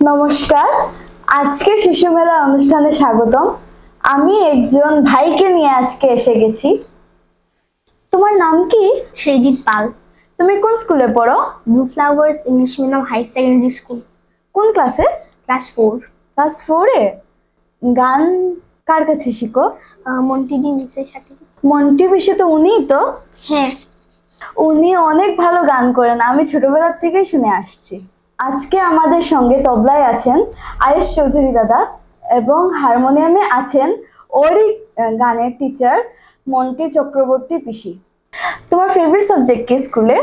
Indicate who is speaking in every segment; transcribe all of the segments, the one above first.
Speaker 1: নমস্কার। আজকে শিশু মেলা অনুষ্ঠানে স্বাগতম। আমি একজন ভাইকে নিয়ে আজকে এসে গেছি। তোমার নাম কি?
Speaker 2: সৃজিত পাল।
Speaker 1: তুমি কোন স্কুলে পড়ো?
Speaker 2: Blue flowers English medium high secondary school.
Speaker 1: কোন ক্লাসে?
Speaker 2: Class four.
Speaker 1: ক্লাস ফোরে গান কার কাছে শিখো?
Speaker 2: মন্টি দি মিসের সাথে।
Speaker 1: মন্টি বেশি তো উনি তো।
Speaker 2: হ্যাঁ।
Speaker 1: উনি অনেক ভালো গান করেন। আমি ছোটবেলার থেকেই শুনে আসছি। আজকে আমাদের সঙ্গে তবলায় আছেন আয়ুষ চৌধুরী দাদা এবং হারমোনিয়ামে আছেন ওরই গানের টিচার মন্টি চক্রবর্তী পিসি। তোমার ফেভারিট সাবজেক্ট কি স্কুলে?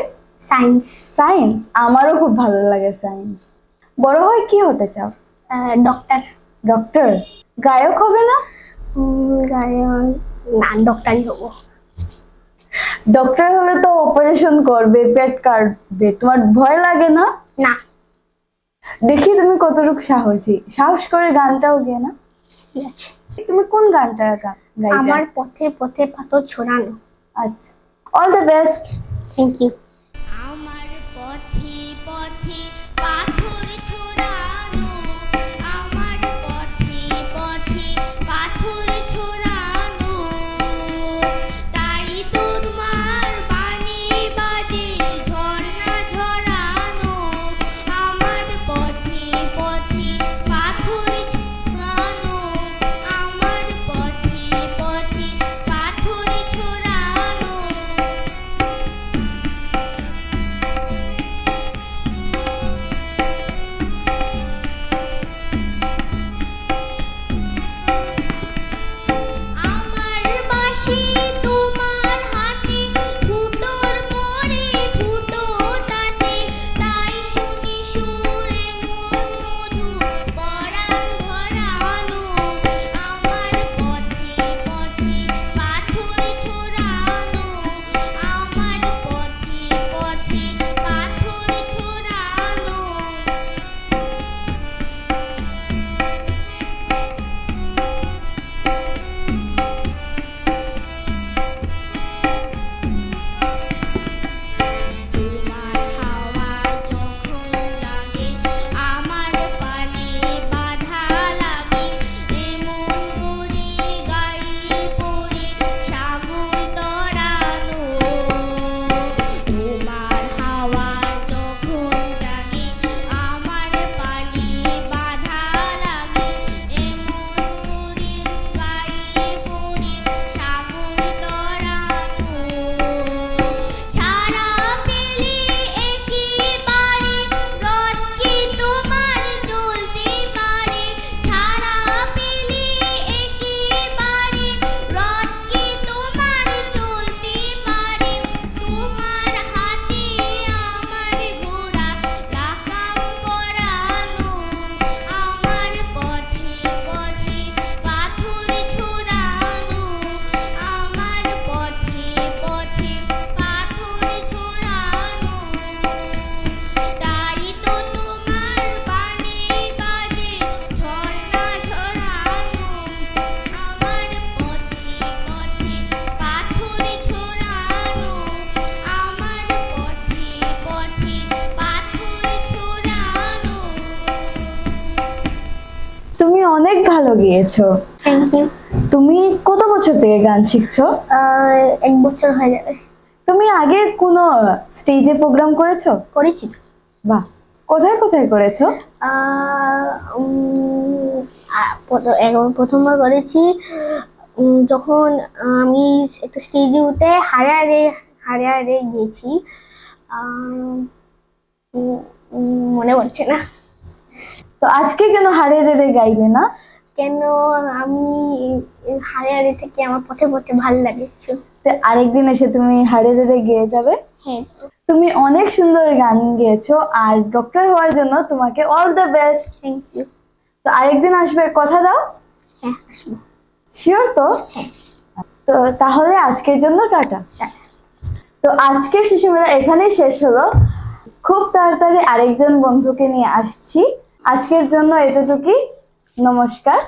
Speaker 2: সায়েন্স
Speaker 1: সায়েন্স আমারও খুব ভালো লাগে সায়েন্স বড় হয় কি হতে চাও?
Speaker 2: ডক্টর
Speaker 1: ডক্টর গায়ক হবে না?
Speaker 2: গায়ক না ডক্টরই হব।
Speaker 1: ডক্টর হলে তো অপারেশন করবে পেট কাটবে। তোমার ভয় লাগে না?
Speaker 2: না।
Speaker 1: দেখি তুমি কতটুকু সাহসী। সাহস করে গানটাও গিয়ে না
Speaker 2: ঠিক আছে।
Speaker 1: তুমি কোন গানটা গা- গাইবে
Speaker 2: আমার পথে পথে পাথর ছড়ানো।
Speaker 1: আচ্ছা। All the best
Speaker 2: thank you
Speaker 1: অনেক ভালো গিয়েছো।
Speaker 2: থ্যাংক ইউ
Speaker 1: তুমি কত বছর থেকে গান শিখছো?
Speaker 2: এক বছর হয়ে যাবে
Speaker 1: তুমি আগে কোনো স্টেজে প্রোগ্রাম করেছ?
Speaker 2: করেছি তো।
Speaker 1: বাহ। কোথায় কোথায় করেছ?
Speaker 2: প্রথমবার করেছি যখন আমি একটা স্টেজে উঠে হারে হারে হারে হারে গিয়েছি মনে পড়ছে না।
Speaker 1: তো আজকে কেন হারে রে গাইবে না?
Speaker 2: কেন আমি হারে হারে থেকে আমার পথে পথে ভালো লাগে
Speaker 1: তো আরেকদিন এসে তুমি হারে রে গিয়ে যাবে।
Speaker 2: হ্যাঁ।
Speaker 1: তুমি অনেক সুন্দর গান গেয়েছো আর ডক্টর হওয়ার জন্য তোমাকে all the best
Speaker 2: thank you
Speaker 1: তো আরেকদিন আসবে কথা দাও।
Speaker 2: হ্যাঁ আসব।
Speaker 1: শিওর তো?
Speaker 2: হ্যাঁ।
Speaker 1: তো তাহলে আজকের জন্য টাটা। তো আজকের শিশু মেলা এখানেই শেষ হলো। খুব তাড়াতাড়ি আরেকজন বন্ধুকে নিয়ে আসছি। আজকের জন্য এতটুকুই। নমস্কার।